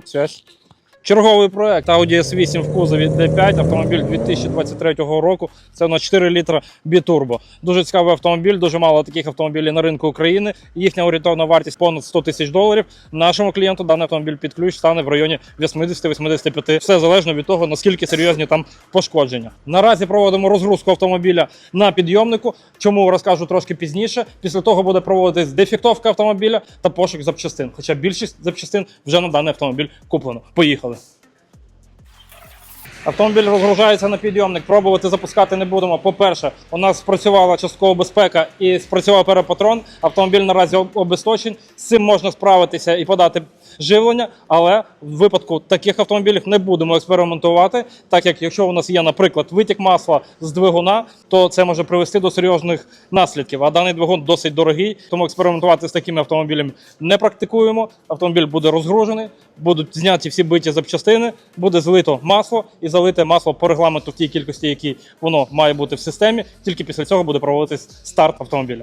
Success. Черговий проект Audi S8 в кузові D5, автомобіль 2023 року. Це на 4 літра бітурбо. Дуже цікавий автомобіль, дуже мало таких автомобілів на ринку України. Їхня орієнтовна вартість понад 100 тисяч доларів. Нашому клієнту даний автомобіль під ключ стане в районі 80-85. Все залежно від того, наскільки серйозні там пошкодження. Наразі проводимо розгрузку автомобіля на підйомнику. Чому розкажу трошки пізніше. Після того буде проводитись дефектовка автомобіля та пошук запчастин. Хоча більшість запчастин вже на даний автомобіль куплено. Поїхали. Автомобіль розгружається на підйомник. Пробувати запускати не будемо. По-перше, у нас спрацювала часткова безпека і спрацював перепатрон. Автомобіль наразі об- обесточень. З цим можна справитися і подати живлення, але в випадку таких автомобілів не будемо експериментувати, так як якщо у нас є, наприклад, витік масла з двигуна, то це може привести до серйозних наслідків. А даний двигун досить дорогий, тому експериментувати з такими автомобілями не практикуємо. Автомобіль буде розгружений, будуть зняті всі биті запчастини, буде злито масло і залите масло по регламенту в тій кількості, які воно має бути в системі. Тільки після цього буде проводитись старт автомобіля.